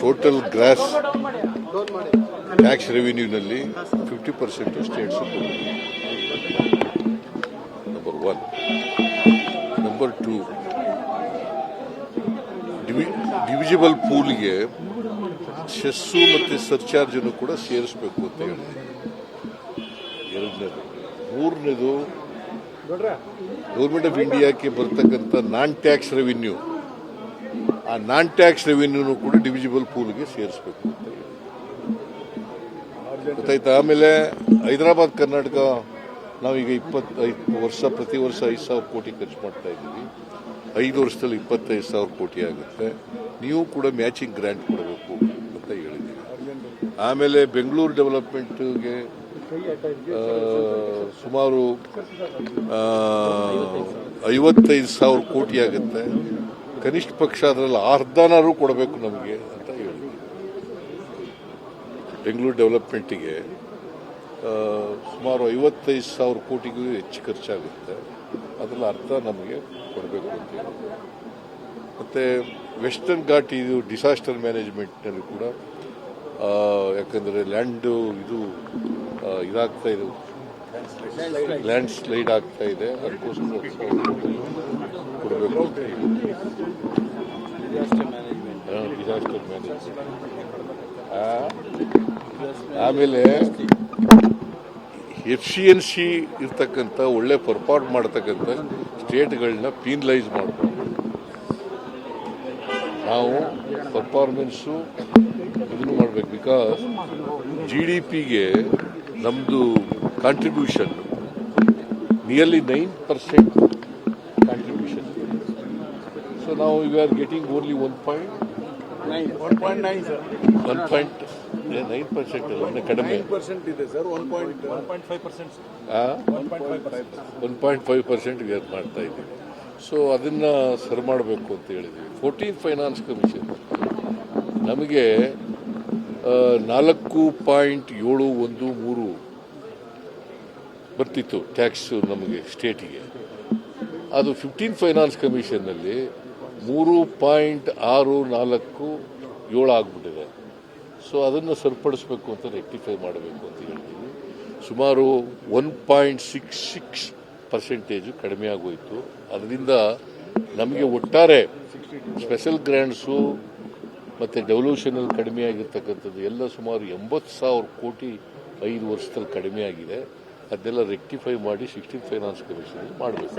Total gross tax ರೆವಿನ್ಯೂನಲ್ಲಿ fifty percent states number one number two divisible ಪೂಲ್ಗೆ cess ಮತ್ತು ಸರ್ಚಾರ್ಜನ್ನು ಕೂಡ ಸೇರಿಸಬೇಕು ಅಂತ ಹೇಳಿದೆ ಎರಡನೇದು. ಮೂರನೇದು ಗೌರ್ಮೆಂಟ್ ಆಫ್ ಇಂಡಿಯಾಕ್ಕೆ ಬರ್ತಕ್ಕಂಥ ನಾನ್ ಟ್ಯಾಕ್ಸ್ ರೆವಿನ್ಯೂ ಆ ನಾನ್ ಟ್ಯಾಕ್ಸ್ ರೆವಿನ್ಯೂನು ಕೂಡ ಡಿವಿಜಿಬಲ್ ಪೂಲ್ಗೆ ಸೇರಿಸಬೇಕು ಅಂತ ಗೊತ್ತಾಯ್ತಾ? ಆಮೇಲೆ ಹೈದರಾಬಾದ್, ಕರ್ನಾಟಕ ನಾವೀಗ ಇಪ್ಪತ್ತೈದು ವರ್ಷ, ಪ್ರತಿ ವರ್ಷ ಐದು ಸಾವಿರ ಕೋಟಿ ಖರ್ಚು ಮಾಡ್ತಾ ಇದ್ದೀವಿ. ಐದು ವರ್ಷದಲ್ಲಿ ಇಪ್ಪತ್ತೈದು ಸಾವಿರ ಕೋಟಿ ಆಗುತ್ತೆ. ನೀವು ಕೂಡ ಮ್ಯಾಚಿಂಗ್ ಗ್ರ್ಯಾಂಟ್ ಕೊಡಬೇಕು ಅಂತ ಹೇಳಿದ್ದೀವಿ. ಆಮೇಲೆ ಬೆಂಗಳೂರು ಡೆವಲಪ್ಮೆಂಟ್ಗೆ ಸುಮಾರು ಐವತ್ತೈದು ಸಾವಿರ ಕೋಟಿ ಆಗುತ್ತೆ. ಕನಿಷ್ಠ ಪಕ್ಷ ಅದರಲ್ಲಿ ಅರ್ಧನಾರು ಕೊಡಬೇಕು ನಮಗೆ ಅಂತ ಹೇಳಿ. ಬೆಂಗಳೂರು ಡೆವಲಪ್ಮೆಂಟಿಗೆ ಸುಮಾರು ಐವತ್ತೈದು ಸಾವಿರ ಕೋಟಿಗೂ ಹೆಚ್ಚು ಖರ್ಚಾಗುತ್ತೆ. ಅದರಲ್ಲಿ ಅರ್ಧ ನಮಗೆ ಕೊಡಬೇಕು ಅಂತ ಹೇಳಿ. ಮತ್ತು ವೆಸ್ಟರ್ನ್ ಘಾಟ್ ಇದು ಡಿಸಾಸ್ಟರ್ ಮ್ಯಾನೇಜ್ಮೆಂಟ್ನಲ್ಲಿ ಕೂಡ ಯಾಕಂದರೆ ಲ್ಯಾಂಡು ಇದು ಇದಾಗ್ತಾ ಇದೆ. ಲ್ಯಾಂಡ್ ಸ್ಲೈಡ್ ಆಗ್ತಾ ಇದೆ. ಅದಕ್ಕೋಸ್ಕರ ಆಮೇಲೆ ಎಫ್ ಸಿ ಎನ್ ಸಿ ಇರ್ತಕ್ಕಂಥ ಒಳ್ಳೆ ಪರ್ಫಾರ್ಮ್ ಮಾಡ್ತಕ್ಕಂಥ ಸ್ಟೇಟ್ಗಳನ್ನ ಪೀನಲೈಸ್ ಮಾಡಬೇಕು ನಾವು ಪರ್ಫಾರ್ಮೆನ್ಸು ಇದನ್ನು ಮಾಡಬೇಕು. ಬಿಕಾಸ್ ಜಿ ಡಿ ಪಿಗೆ ನಮ್ಮದು contribution nearly nine percent contribution so ನಾವು we are getting only one point one point nine sir one point nine percent ಅಲ್ಲ ಕಡಿಮೆ ಪರ್ಸೆಂಟ್ ಇದೆ sir one point one point nine percent one point five one point five percent we are ಮಾಡ್ತಾ ಇದ್ದೀವಿ. So ಅದನ್ನು ಸರಿ ಮಾಡಬೇಕು ಅಂತ ಹೇಳಿದ್ವಿ. ಫೋರ್ಟೀನ್ ಫೈನಾನ್ಸ್ ಕಮಿಷನ್ ನಮಗೆ ಆ, ನಾಲ್ಕು ಪಾಯಿಂಟ್ ಏಳು ಒಂದು ಮೂರು ಬರ್ತಿತ್ತು ಟ್ಯಾಕ್ಸ್ ನಮಗೆ ಸ್ಟೇಟಿಗೆ ಅದು ಫಿಫ್ಟೀನ್ ಫೈನಾನ್ಸ್ ಕಮಿಷನ್ನಲ್ಲಿ ಮೂರು ಪಾಯಿಂಟ್ ಆರು ನಾಲ್ಕು ಏಳು ಆಗ್ಬಿಟ್ಟಿದೆ. ಸೊ ಅದನ್ನು ಸರಿಪಡಿಸಬೇಕು ಅಂತ ರೆಕ್ಟಿಫೈ ಮಾಡಬೇಕು ಅಂತ ಹೇಳ್ತೀವಿ ಸುಮಾರು one point six six percentage ಕಡಿಮೆ ಆಗೋಯಿತು. ಅದರಿಂದ ನಮಗೆ ಒಟ್ಟಾರೆ ಸ್ಪೆಷಲ್ ಗ್ರ್ಯಾಂಡ್ಸು ಮತ್ತು ಡೆವಲ್ಯೂಷನಲ್ಲಿ ಕಡಿಮೆ ಆಗಿರ್ತಕ್ಕಂಥದ್ದು ಎಲ್ಲ ಸುಮಾರು ಎಂಬತ್ತು ಸಾವಿರ ಕೋಟಿ ಐದು ವರ್ಷದಲ್ಲಿ ಕಡಿಮೆ ಆಗಿದೆ. ಅದೆಲ್ಲ ರೆಕ್ಟಿಫೈ ಮಾಡಿ ಸಿಕ್ಸ್ಟೀನ್ ಫೈನಾನ್ಸ್ ಕಮಿಷನ್ ಮಾಡಬೇಕು.